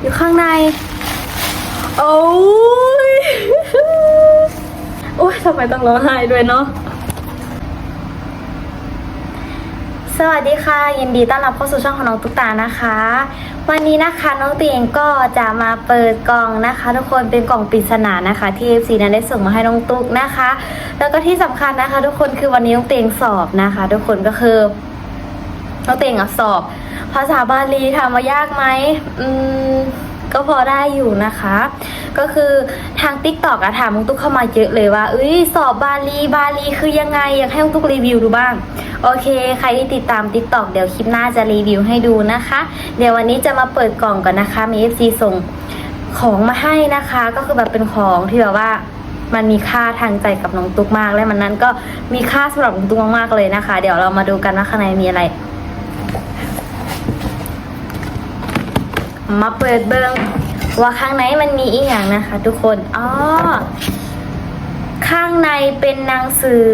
อยู่ข้างใน โอ้ยโอ้ยทำไมต้องร้องไห้ด้วยเนาะ สวัสดีค่ะ ยินดีต้อนรับเข้าสู่ช่องของน้องตุ๊กตานะคะ วันนี้นะคะน้องเตียงก็จะมาเปิดกล่องนะคะ ทุกคนเป็นกล่องปริศนานะคะ ที่ FC นั้นได้ส่งมาให้น้องตุ๊กนะคะ แล้วก็ที่สำคัญนะคะ ทุกคนคือวันนี้น้องเตียงสอบนะคะ ทุกคนก็คือน้องเต่งอะสอบ ภาษาบาลีถามว่ายากไหมอืมก็พอได้อยู่นะคะ ก็คือทาง t ิ k t o k อะถามมุกตุ๊กเข้ามาเยอะเลยว่าเอ้ยสอบบาลีบาลีคือยังไงอยากให้มุกตุ๊กรีวิวดูบ้าง โอเค ใครที่ติดตาม t ิ k t o k เดี๋ยวคลิปหน้าจะรีวิวให้ดูนะคะ เดี๋ยววันนี้จะมาเปิดกล่องก่อนนะคะ มี FC ส่งของมาให้นะคะ ก็คือแบบเป็นของที่แบบว่ามันมีค่าทางใจกับน้องตุ๊กมาก และมันนั้นก็มีค่าสำหรับน้องตุ๊กมากๆเลยนะคะ เดี๋ยวเรามาดูกันว่าข้างในมีอะไร มาเปิดเบิงว่าข้างในมันมีอีกอย่างนะคะ ทุกคนอ๋อข้างในเป็นหนังสือ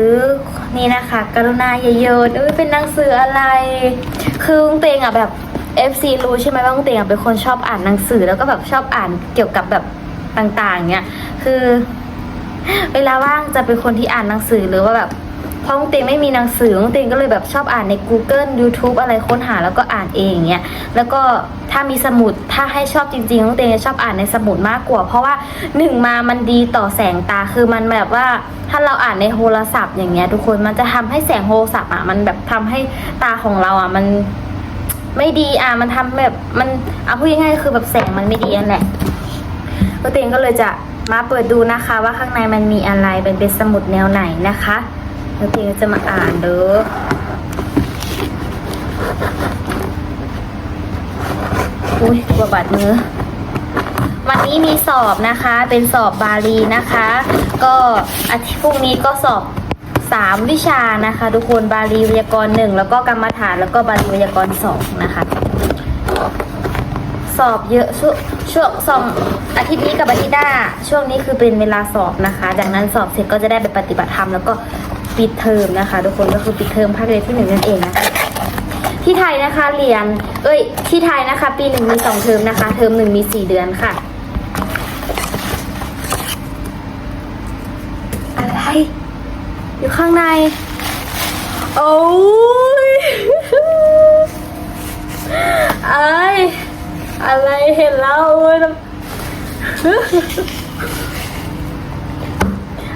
นี่นะคะ กรุณาอย่าโยนเอ้ยเป็นหนังสืออะไร คือลุงเตงอะแบบ FC รู้ใช่ไหมว่าลุงเตงอะเป็นคนชอบอ่านหนังสือแล้วก็แบบชอบอ่านเกี่ยวกับแบบต่างๆเนี่ยคือ เวลาว่างจะเป็นคนที่อ่านหนังสือหรือว่าแบบ เพราะลุงเตงไม่มีหนังสือลุงเตงก็เลยแบบชอบอ่านใน Google YouTube อะไรค้นหาแล้วก็อ่านเองอย่างเงี้ยแล้วก็ถ้ามีสมุดถ้าให้ชอบจริงๆลุงเตงจะชอบอ่านในสมุดมากกว่า เพราะว่าหนึ่งมามันดีต่อแสงตาคือมันแบบว่าถ้าเราอ่านในโทรศัพท์อย่างเงี้ยทุกคนมันจะทำให้แสงโทรศัพท์อะมันแบบทำให้ตาของเราอะมันไม่ดีอะมันทำแบบมันเอาพูดง่ายๆคือแบบแสงมันไม่ดีนั่นแหละก็เตงก็เลยจะมาเปิดดูนะคะว่าข้างในมันมีอะไรเป็นเป็นสมุดแนวไหนนะคะ แล้วเตงก็จะมาอ่านเด้ออุ้ยกลัวบาดมือ วันนี้มีสอบนะคะ เป็นสอบบาลีนะคะ ก็อาทิตย์พรุ่งนี้ก็สอบสามวิชานะคะ ทุกคนบาลีไวยากรณ์หนึ่งแล้วก็กรรมฐานแล้วก็บาลีไวยากรณ์สองนะคะสอบเยอะช่วงช่วงสองอาทิตย์นี้กับอาทิตย์หน้าช่วงนี้คือเป็นเวลาสอบนะคะ จากนั้นสอบเสร็จก็จะได้ไปปฏิบัติธรรมแล้วก็ ปิดเทอมนะคะ ทุกคนก็คือปิดเทอมภาคเรียนที่หนึ่งนั่นเองนะคะที่ไทยนะคะเรียน เอ้ย ที่ไทยนะคะ ปีหนึ่งมีสองเทอมนะคะ เทอมหนึ่งมีสี่เดือนค่ะ อะไร อยู่ข้างใน โอ้ยไอ้ยอะไรเห็นแล้วโอ้ย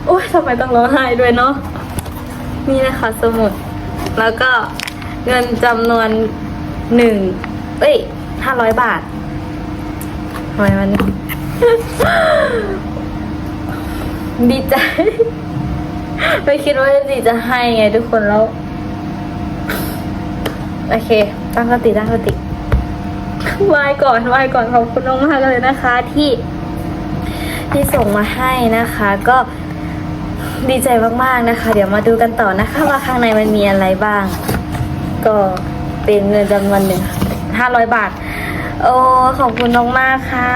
โอ้ยทำไมต้องร้องไห้ด้วยเนาะ นี่นะคะสมุด แล้วก็เงินจำนวนหนึ่งเอ้ยห้าร้อยบาททำไมมันดีใจ ไม่คิดว่าดีจะให้ไงทุกคนแล้ว โอเค ตั้งสติตั้งสติไหวายก่อนไหวายก่อนขอบคุณมากๆเลยนะคะ ที่ที่ส่งมาให้นะคะ ก็ ดีใจมากๆนะคะ เดี๋ยวมาดูกันต่อนะคะ ว่าข้างในมันมีอะไรบ้าง ก็เป็นเงินจำนวนหนึ่งห้าร้อยบาท โอ้ขอบคุณน้องมากค่ะ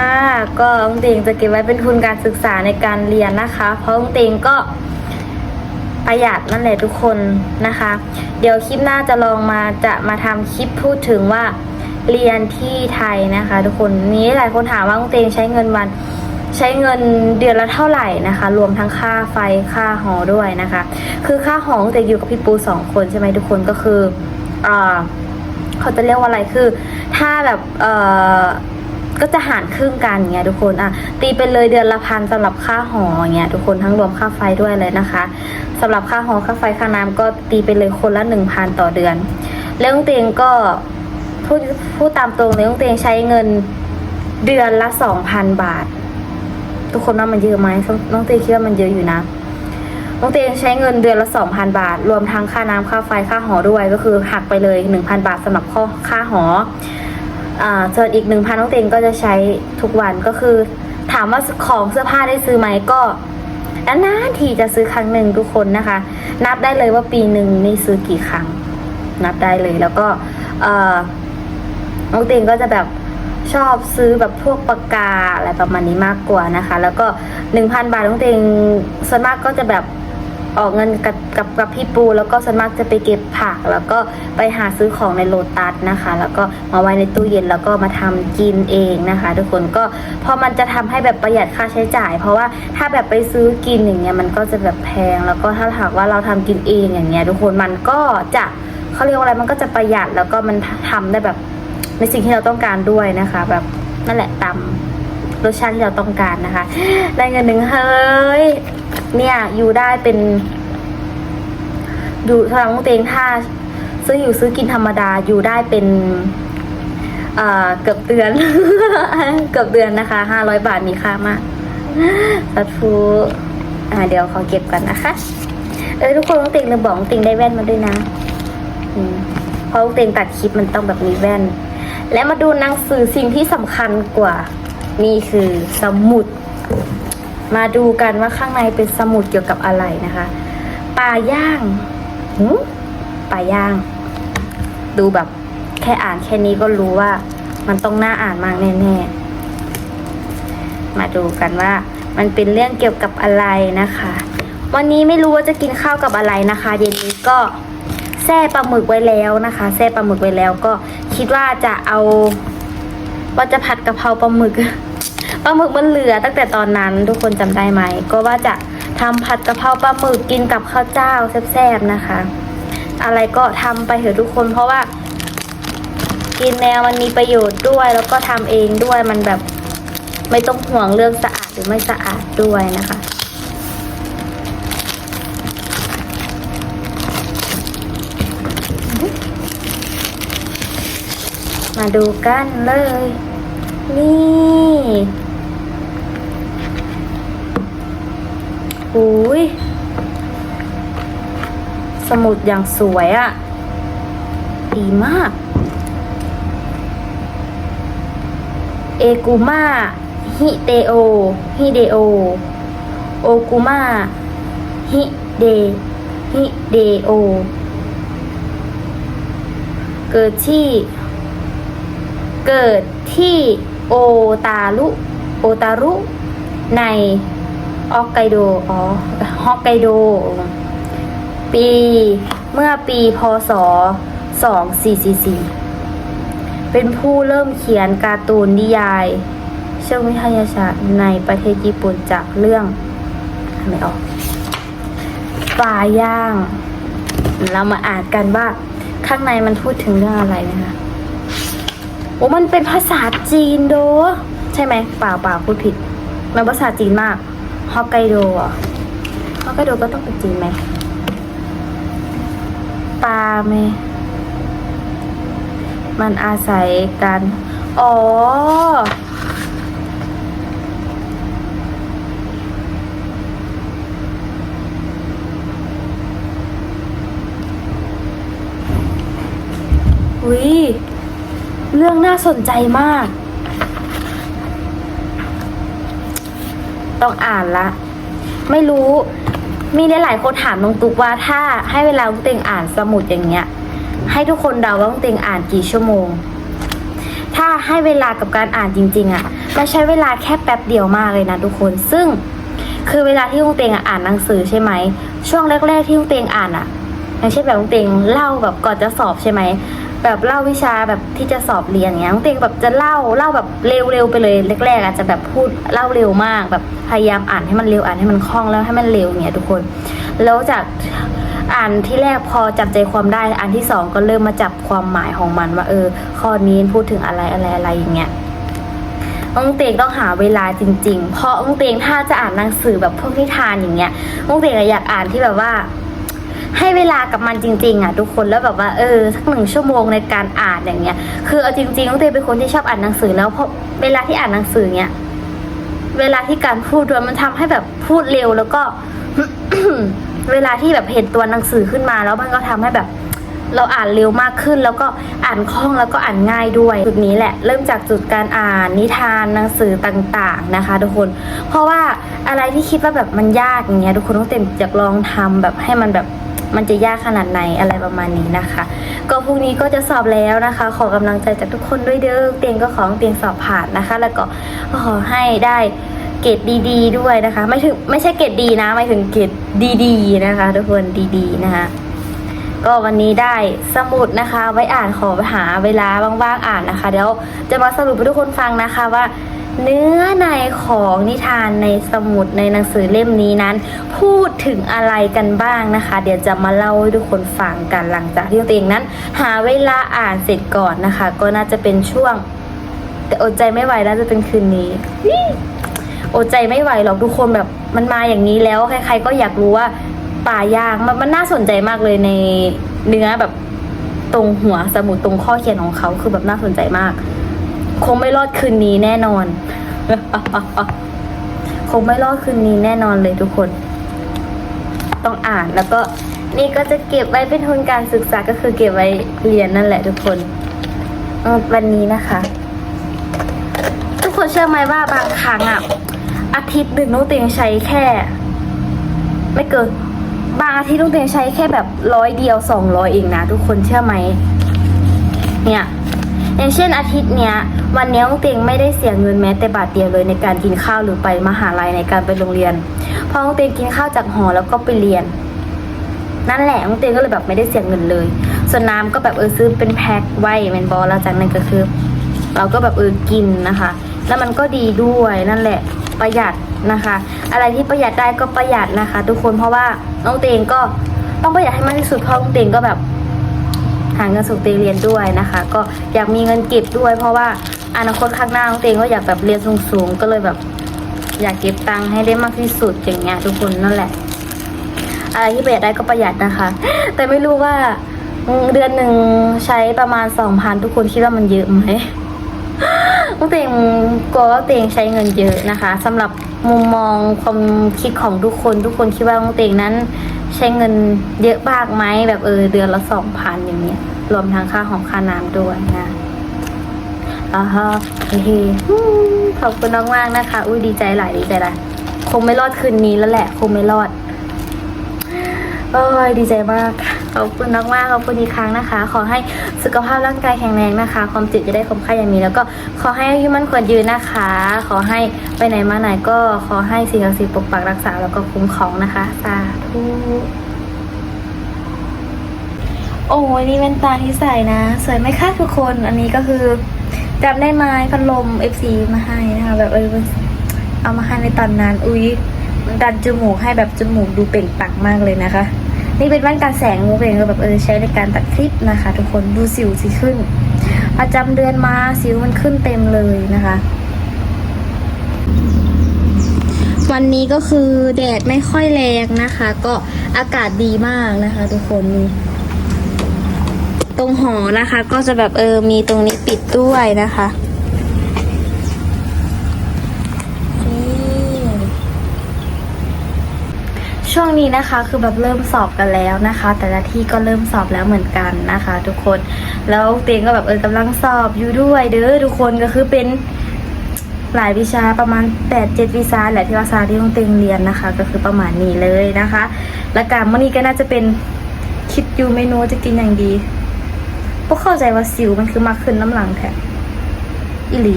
ก็องเตงจะเก็บไว้เป็นทุนการศึกษาในการเรียนนะคะ เพราะองเตงก็ประหยัดนั่นแหละทุกคนนะคะ เดี๋ยวคลิปหน้าจะลองมาจะมาทำคลิปพูดถึงว่าเรียนที่ไทยนะคะ ทุกคนนี้หลายคนถามว่าคุณเตงใช้เงินวัน ใช้เงินเดือนละเท่าไหร่นะคะ รวมทั้งค่าไฟค่าหอด้วยนะคะ คือค่าหอคุณเตงอยู่กับพี่ปูสองคนใช่ไหมทุกคนก็คืออ่าเขาจะเรียกว่าอะไรคือ ถ้าแบบเอ่อก็จะหารครึ่งกันอย่างเงี้ยทุกคนอะตีเป็นเลยเดือนละพันสำหรับค่าหออย่างเงี้ยทุกคนทั้งรวมค่าไฟด้วยเลยนะคะสำหรับค่าหอค่าไฟค่าน้ำก็ตีไปเลยคนละหนึ่งพันต่อเดือนแล้วลุงเตียงก็พูดพูดตามตรงเลยลุงเตียงใช้เงินเดือนละสองพันบาท ทุกคนว่ามันเยอะไหมน้องเตยคิดว่ามันเยอะอยู่นะน้องเตยใช้เงินเดือนละสองพันบาท รวมทั้งค่าน้ำค่าไฟค่าหอด้วยก็คือหักไปเลยหนึ่งพันบาทสำหรับข้อค่าหออ่าส่วนอีกหนึ่งพันน้องเตงก็จะใช้ทุกวันก็คือ ถามว่าของเสื้อผ้าได้ซื้อไหมก็นานๆทีจะซื้อครั้งหนึ่งทุกคนนะคะ นับได้เลยว่าปีหนึ่งนี่ซื้อกี่ครั้ง นับได้เลยแล้วก็เอ่อน้องเตงก็จะแบบ ชอบซื้อแบบพวกปากกาอะไรประมาณนี้มากกว่านะคะ แล้วก็หนึ่งพันบาทน้องเตงส่วนมากก็จะแบบออกเงินกับกับกับพี่ปู แล้วก็ส่วนมากจะไปเก็บผัก แล้วก็ไปหาซื้อของในโลตัสนะคะ แล้วก็มาไว้ในตู้เย็นแล้วก็มาทำกินเองนะคะ ทุกคนก็เพราะมันจะทำให้แบบประหยัดค่าใช้จ่าย เพราะว่าถ้าแบบไปซื้อกินอย่างเงี้ยมันก็จะแบบแพง แล้วก็ถ้าหากว่าเราทำกินเองอย่างเงี้ยทุกคนมันก็จะเขาเรียกว่าอะไรมันก็จะประหยัดแล้วก็มันทำได้แบบ ในสิ่งที่เราต้องการด้วยนะคะ แบบนั่นแหละตำรสชาติที่เราต้องการนะคะ ได้เงินหนึ่งเฮ้ย เนี่ยอยู่ได้เป็น อยู่ทางเตงถ้าซื้ออยู่ซื้อกินธรรมดาอยู่ได้เป็นเอ่อเกือบเดือน เกือบเดือนนะคะห้าร้อยบาทมีค่ามากสัตฟูอ่าเดี๋ยวขอเก็บกันนะคะ เออทุกคนต้องเต็งเลยบอกต้องเตงได้แว่นมาด้วยนะ อืมเพราะต้องเตงตัดคลิปมันต้องแบบมีแว่น และมาดูหนังสือสิ่งที่สำคัญกว่า นี่คือสมุด มาดูกันว่าข้างในเป็นสมุดเกี่ยวกับอะไรนะคะปลาย่างหืมปลาย่าง ดูแบบแค่อ่านแค่นี้ก็รู้ว่า มันต้องน่าอ่านมากแน่ๆ มาดูกันว่า มันเป็นเรื่องเกี่ยวกับอะไรนะคะ วันนี้ไม่รู้ว่าจะกินข้าวกับอะไรนะคะ เย็นนี้ก็ แซ่ปลาหมึกไว้แล้วนะคะแซ่ปลาหมึกไว้แล้วก็คิดว่าจะเอาว่าจะผัดกะเพราปลาหมึกปลาหมึกมันเหลือตั้งแต่ตอนนั้นทุกคนจำได้ไหม ก็ว่าจะทำผัดกะเพราปลาหมึกกินกับข้าวเจ้าแซ่บๆนะคะ อะไรก็ทำไปเถอะทุกคนเพราะว่า กินแนวมันมีประโยชน์ด้วย แล้วก็ทำเองด้วยมันแบบ ไม่ต้องห่วงเรื่องสะอาดหรือไม่สะอาดด้วยนะคะ มาดูกันเลย นี่อุ้ยสมุดอย่างสวยอะ่ะ ดีมาก เอกูมาฮิเตโอ ฮิเดโอ โอกูมาฮิเด ฮิเดโอ เกิดที่ เกิดที่โอตารุโอตารุในออกไกโดอ๋อฮอกไกโด ปีเมื่อปีพศ 2444 เป็นผู้เริ่มเขียนการ์ตูนนิยายเชิงวิทยาศาสตร์ในประเทศญี่ปุ่นจากเรื่องอ่านไมออกปลาย่าง เรามาอ่านกันว่าข้างในมันพูดถึงเรื่องอะไรนะคะ โอ้มันเป็นภาษาจีนโด ใช่ไหมเปล่าเปล่าพูดผิด มันภาษาจีนมากฮอกไกโดอะฮอกไกโดก็ต้องเป็นจีนไหมปลาไหมมันอาศัยการอ๋อย เรื่องน่าสนใจมาก ต้องอ่านละ ไม่รู้ มีหลายๆคนถามน้องตุ๊กว่าถ้าให้เวลาน้องเต็งอ่านสมุดอย่างเงี้ย ให้ทุกคนเดาว่าน้องเต็งอ่านกี่ชั่วโมง ถ้าให้เวลากับการอ่านจริง ๆอะมันใช้เวลาแค่แป๊บเดียวมากเลยนะทุกคน ซึ่งคือเวลาที่ลุงเตงอะอ่านหนังสือใช่ไหม ช่วงแรก ๆ ที่ลุงเตงอ่านอะอย่างเช่นแบบลุงเตงเล่าแบบก่อนจะสอบใช่ไหม แบบเล่าวิชาแบบที่จะสอบเรียนอย่างเงี้ยลุงเตงแบบจะเล่าเล่าแบบเร็วๆไปเลยแรกๆอาจจะแบบพูดเล่าเร็วมาก แบบพยายามอ่านให้มันเร็วอ่านให้มันคล่องแล้วให้มันเร็วเงี้ยทุกคน แล้วจากอ่านที่แรกพอจับใจความได้อันที่สองก็เริ่มมาจับความหมายของมันว่าเออ ข้อนี้พูดถึงอะไรอะไรอะไรอย่างเงี้ยองเตงต้องหาเวลาจริง ๆ เพราะองเตงถ้าจะอ่านหนังสือแบบพวกนิทานอย่างเงี้ยองเตงอยากอ่านที่แบบว่า ให้เวลากับมันจริง ๆ อะ ทุกคนแล้วแบบว่าเออสักหนึ่งชั่วโมงในการอ่านอย่างเงี้ย คือเอาจริงๆองเตงเป็นคนที่ชอบอ่านหนังสือแล้วเพราะเวลาที่อ่านหนังสือเนี้ยเวลาที่การพูดด้วยมันทำให้แบบพูดเร็วแล้วก็เวลาที่แบบเห็นตัวหนังสือขึ้นมาแล้วมันก็ทำให้แบบ เราอ่านเร็วมากขึ้น แล้วก็อ่านคล่องแล้วก็อ่านง่ายด้วยจุดนี้แหละ เริ่มจากจุดการอ่านนิทานหนังสือต่างๆนะคะ ทุกคน เพราะว่าอะไรที่คิดว่าแบบมันยากอย่างเงี้ยทุกคนต้องเต็มอยากลองทำแบบให้มันแบบ มันจะยากขนาดไหนอะไรประมาณนี้นะคะ ก็พรุ่งนี้ก็จะสอบแล้วนะคะ ขอกำลังใจจากทุกคนด้วยเด้อเตียงก็ขอให้เตียงสอบผ่านนะคะ แล้วก็ขอให้ได้เกรดดีๆ ด้วยนะคะ ไม่ถึงไม่ใช่เกรดดีนะไม่ถึงเกรดดีๆนะคะ ทุกคนดีๆนะคะก็วันนี้ได้สมุดนะคะ ไว้อ่านขอหาเวลาว่างๆอ่านนะคะ เดี๋ยวจะมาสรุปให้ทุกคนฟังนะคะว่า เนื้อในของนิทานในสมุดในหนังสือเล่มนี้นั้น พูดถึงอะไรกันบ้างนะคะ เดี๋ยวจะมาเล่าให้ทุกคนฟังกันหลังจากที่ตัวเองนั้น หาเวลาอ่านเสร็จก่อนนะคะ ก็น่าจะเป็นช่วง แต่อดใจไม่ไหวน่าจะเป็นคืนนี้อดใจไม่ไหวหรอกทุกคนแบบมันมาอย่างนี้แล้วใครๆก็อยากรู้ว่าป่ายางมันมันน่าสนใจมากเลยในเนื้อแบบตรงหัวสมุดตรงข้อเขียนของเขาคือแบบน่าสนใจมาก คงไม่รอดคืนนี้แน่นอน คงไม่รอดคืนนี้แน่นอนเลยทุกคน ต้องอ่านแล้วก็นี่ก็จะเก็บไว้เป็นทุนการศึกษาก็คือเก็บไว้เรียนนั่นแหละทุกคนวันนี้นะคะ ทุกคนเชื่อไหมว่าบางครั้งอะอาทิตย์หนึ่งน้องเตียงใช้แค่ ไม่เกินบางอาทิตย์น้องเตียงใช้แค่แบบร้อยเดียวสองร้อยเองนะทุกคนเชื่อไหมเนี่ย อย่างเช่นอาทิตย์เนี้ยวันนี้น้องเตียงไม่ได้เสียเงินแม้แต่บาทเดียวเลยในการกินข้าวหรือไปมหาลัยในการไปโรงเรียนเพราะน้องเตียงกินข้าวจากหอแล้วก็ไปเรียน นั่นแหละน้องเตียงก็เลยแบบไม่ได้เสียเงินเลย ส่วนน้ำก็แบบเออซื้อเป็นแพ็คไว้เป็นบอลแล้วจากนั้นก็คือ เราก็แบบเออกินนะคะ แล้วมันก็ดีด้วยนั่นแหละประหยัดนะคะ อะไรที่ประหยัดได้ก็ประหยัดนะคะ ทุกคนเพราะว่าน้องเตงก็ต้องประหยัดให้มากที่สุดเพราะน้องเตงก็แบบ หาเงินส่งเตงเรียนด้วยนะคะ ก็อยากมีเงินเก็บด้วย เพราะว่าอนาคตข้างหน้าของเตงก็อยากแบบเรียนสูงๆก็เลยแบบ อยากเก็บตังค์ให้ได้มากที่สุดอย่างเงี้ยทุกคนนั่นแหละอะไรที่ประหยัดได้ก็ประหยัดนะคะ แต่ไม่รู้ว่าเดือนหนึ่งใช้ประมาณสองพันทุกคนคิดว่ามันเยอะไหม น้องเตงกลัวว่าเตงใช้เงินเยอะนะคะสำหรับมุมมองความคิดของทุกคน ทุกคนคิดว่าน้องเตงนั้น ใช้เงินเยอะมากไหมแบบเออเดือนละสองพันอย่างเงี้ยรวมทั้งค่าของค่าน้ำด้วยนะอ่าฮะเฮ้อืมขอบคุณมากๆนะคะ อุ้ยดีใจหลายดีใจหลายคงไม่รอดคืนนี้แล้วแหละ คงไม่รอด โอ้ยดีใจมากขอบคุณมากมากๆขอบคุณอีกครั้งนะคะ ขอให้สุขภาพร่างกายแข็งแรงนะคะ ความจ็บจะได้คมค่าอย่างมี แล้วก็ขอให้อายุมั่นขวัญยืนนะคะ ขอให้ไปไหนมาไหนก็ขอให้สิ่งศักดิ์สิทธิ์ปกปักรักษาแล้วก็คุ้มครองนะคะสาธุโอ้ยนี่เป็นตาที่ใส่นะสวยไหมคะทุกคนอันนี้ก็คือจำได้ไหมพัดลม FC มาให้นะคะแบบเออเอามาให้ในตอนนั้น อุ๊ยมันดันจมูกให้แบบจมูกดูเปล่งปลังมากเลยนะคะ นี่เป็นแว่นกันแสงงูเองแบบเออใช้ในการตัดคลิปนะคะ ทุกคนดูสิวสิขึ้น ประจำเดือนมาสิวมันขึ้นเต็มเลยนะคะ วันนี้ก็คือแดดไม่ค่อยแรงนะคะ ก็อากาศดีมากนะคะ ทุกคนนี่ตรงหอนะคะ ก็จะแบบเออมีตรงนี้ปิดด้วยนะคะนี่ ช่วงนี้นะคะคือแบบเริ่มสอบกันแล้วนะคะ แต่ละที่ก็เริ่มสอบแล้วเหมือนกันนะคะ ทุกคนแล้วเตียงก็แบบเออกำลังสอบอยู่ด้วยเด้อทุกคนก็คือเป็นหลายวิชาประมาณ8ปดเจ็ดวิชาแหละที่วิชาที่ต้องเตียงเรียนนะคะ ก็คือประมาณนี้เลยนะคะ และการมื้อนี้ก็น่าจะเป็นคิดอยู่เมนูจะกินอย่างดีพวกเข้าใจว่าสิวมันคือมากขึ้นน้ำหลังแท้อีหลี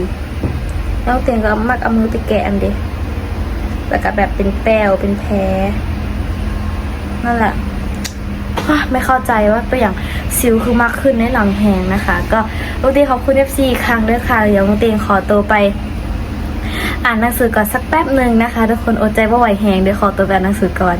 แล้วเตียงก็มักเอามือไปแกะอันเดียแล้วก็แบบเป็นแป้วเป็นแผล นั่นแหละไม่เข้าใจว่าตัวอย่างสิวคือมากขึ้นในหลังแหงนะคะ ก็ลูกเตีขอบคุณ FC อีครั้งด้วยค่ะ เดี๋ยวลูกเตีขอตัวไป อ่านหนังสือก่อนสักแป๊บหนึ่งนะคะ ทุกคนอดใจว่าไหวแหงเดี๋ยวขอตัวไปอ่านหนังสือก่อน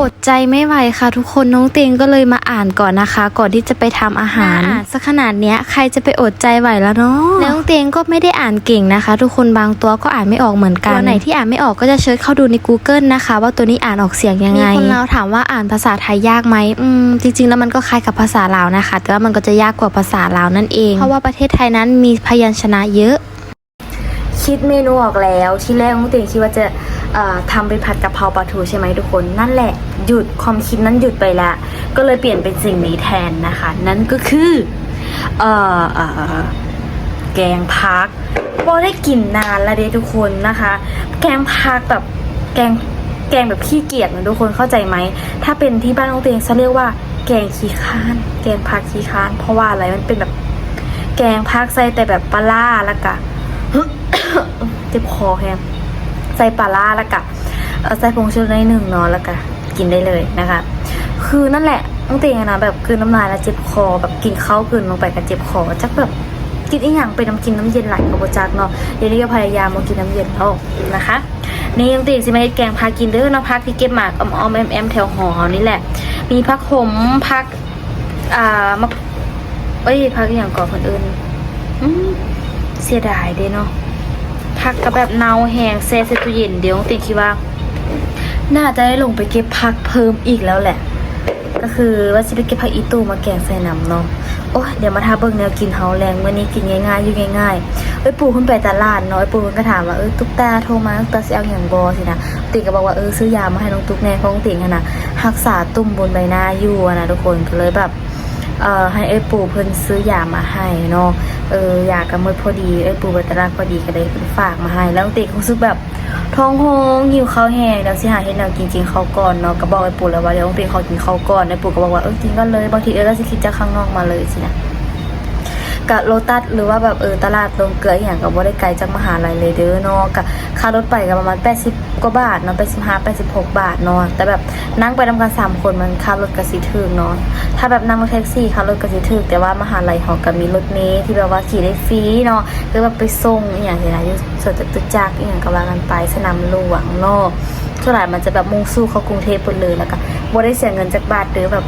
อดใจไม่ไหวค่ะ ทุกคนน้องเตียงก็เลยมาอ่านก่อนนะคะ ก่อนที่จะไปทำอาหารอ่านสักขนาดเนี้ยใครจะไปอดใจไหวแล้วเนาะแล้วน้องเตียงก็ไม่ได้อ่านเก่งนะคะ ทุกคนบางตัวก็อ่านไม่ออกเหมือนกันตัวไหนที่อ่านไม่ออกก็จะเชิญเข้าดูใน Google นะคะ ว่าตัวนี้อ่านออกเสียงยังไงมีคนเราถามว่าอ่านภาษาไทยยากไหมอืมจริง ๆ แล้วมันก็คล้ายกับภาษาลาวนะคะ แต่ว่ามันก็จะยากกว่าภาษาลาวนั่นเอง เพราะว่าประเทศไทยนั้นมีพยัญชนะเยอะ คิดเมนูออกแล้วที่แรกมุติงคิดว่าจะเอ่อ ทำเป็นผัดกะเพราปลาทูใช่ไหมทุกคน นั่นแหละหยุดความคิดนั้นหยุดไปละก็เลยเปลี่ยนเป็นสิ่งนี้แทนนะคะ นั่นก็คือเออเออแกงพักพอได้กลิ่นนานแล้วเด้ทุกคนนะคะ แกงพักแบบแกงแกงแบบขี้เกียจนะทุกคนเข้าใจไหมถ้าเป็นที่บ้านน้องเตงจะเรียกว่าแกงขี้ค้านแกงพักขี้ค้าน เพราะว่าอะไรมันเป็นแบบแกงพักใส่แต่แบบปลาร้าล้วก็อเจ็บคอแฮง ใส่ปลาล่าแล้วก็ใส่ผงชูรสในหนึ่งเนาะแล้วก็กินได้เลยนะคะ คือนั่นแหละต้องเตียงนะแบบกลืนน้ำลายแล้วเจ็บคอ แบบกินข้าวกลืนลงไปก็เจ็บคอจักแบบกินอีหยังเป็นน้ำกินน้ำเย็นไหลกับโบจักเนาะเดี๋ยวนี้ก็พยายามมากินน้ำเย็นแล้วนะคะนี่ยังตีสิมาเฮ็ดแกงพากินเด้อเนาะพักที่เก็บหมากอมอมๆแอมแถวหอนี่แหละ มีพักขมพักอ่ามะเอ้ยพักอย่างก่อนคนอื่นเสียดายเด้เนาะ พักกับแบบเนาแหงแซ่ใส่ตู้เย็นเดี๋ยวต้องติคิดว่า น่าจะได้ลงไปเก็บพักเพิ่มอีกแล้วแหละ ก็คือว่าจะไปเก็บผักอีตูมาแกงใส่น้ำเนาะโอ้ยเดี๋ยวมาทาเบิ่งแนวกินเฮาแรงมื้อนี้กินง่ายๆอยู่ง่ายๆเอ้ยปู่ขึ้นไปตลาดเนาะไอ้ปู่เพิ่นก็ถามว่าเออตุ๊กตาโทรมาตุ๊กตาสิเอาหยังบ่สินะติก็บอกว่าเออซื้อยามาให้น้องตุ๊กแน่เพราะน้องติงอะนะรักษาตุ่มบนใบหน้าอยู่นะทุกคนก็เลยแบบ เอ่อให้ไอ้ปู่เพิ่นซื้อยามาให้เนาะเออยากระมืดพอดีไอ้ปู่บัตลากพอดีก็เลยเพิ่นฝากมาให้ แล้วน้องติก็รู้สึกแบบท้องโฮงหิวข้าวแห้งแล้วสิหาเฮ็ดแนวกินจริงๆข้าวก่อนเนาะก็บอกไอ้ปู่แล้วว่าเดี๋ยวต้องติขอกินข้าวก่อนไอ้ปู่ก็บอกว่าเออกินกันเลยบางทีเออก็สิคิดจะข้างนอกมาเลยสินะ กะโลตัสหรือว่าแบบเออตลาดลงเกลืออหย่างกับว่าได้ไกลจากมหาลัยเลยเด้อเนาะกะค่ารถไปก็ประมาณ 80กว่าบาทเนาะ85 86 บาทเนาะแต่แบบนั่งไปทำกัน3คนมันค่ารถก็สิถึกเนาะถ้าแบบนั่งรถแท็กซี่ค่ารถก็สิถึกแต่ว่ามหาลัยเฮาก็มีรถเมล์ที่แบบว่าขี่ได้ฟรีเนาะคือแบบไปส่งอย่างที่ไหนอยู่สวนจตุจักรอย่างก็ว่ากันไปสนามหลวงเนาะส่วนใหญ่มันจะแบบมุ่งสู้เข้ากรุงเทพหมดเลยแล้วก็บ่ได้เสียเงินจากบาทเด้อแบบ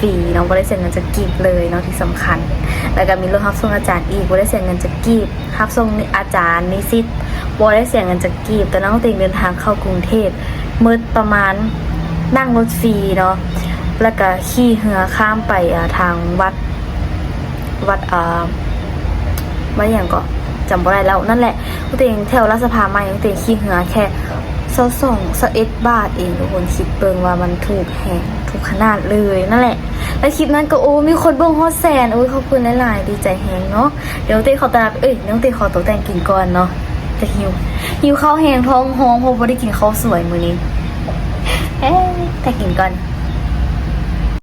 ฟรีเนาะบ่ได้เสียเงินจากกีบเลยเนาะที่สำคัญ แล้วก็มีรถรับส่งอาจารย์อีกบ่ได้เสียเงินจากกีบรับส่งอาจารย์นิสิตบ่ได้เสียเงินจากกีบแต่น้องติงเดินทางเข้ากรุงเทพมืดประมาณนั่งรถฟรีเนาะแล้วก็ขี่เรือข้ามไปทางวัดวัดอ่าวัดอย่างก็จำบ่ได้แล้วนั่นแหละน้องติงแถวราชสภาใหม่น้องติงขี่เรือแค่เซาสองสเอ็ดบาทเองทุกคนคิดเปิงว่ามันถูกแหง ถูกขนาดเลยนั่นแหละ แล้วคลิปนั้นก็โอ้มีคนเบิ่งฮอตแสนโอ้ยขอบคุณหลายๆดีใจแฮงเนาะเดี๋ยวเต้ขอตาเอ้ยน้องเต้ขอตัวแต่งกินก่อนเนาะจะหิวหิวข้าวแหงท้องห้องเพราะว่าได้กินข้าวสวยมื้อนี้เอ๊แต่กินก่อน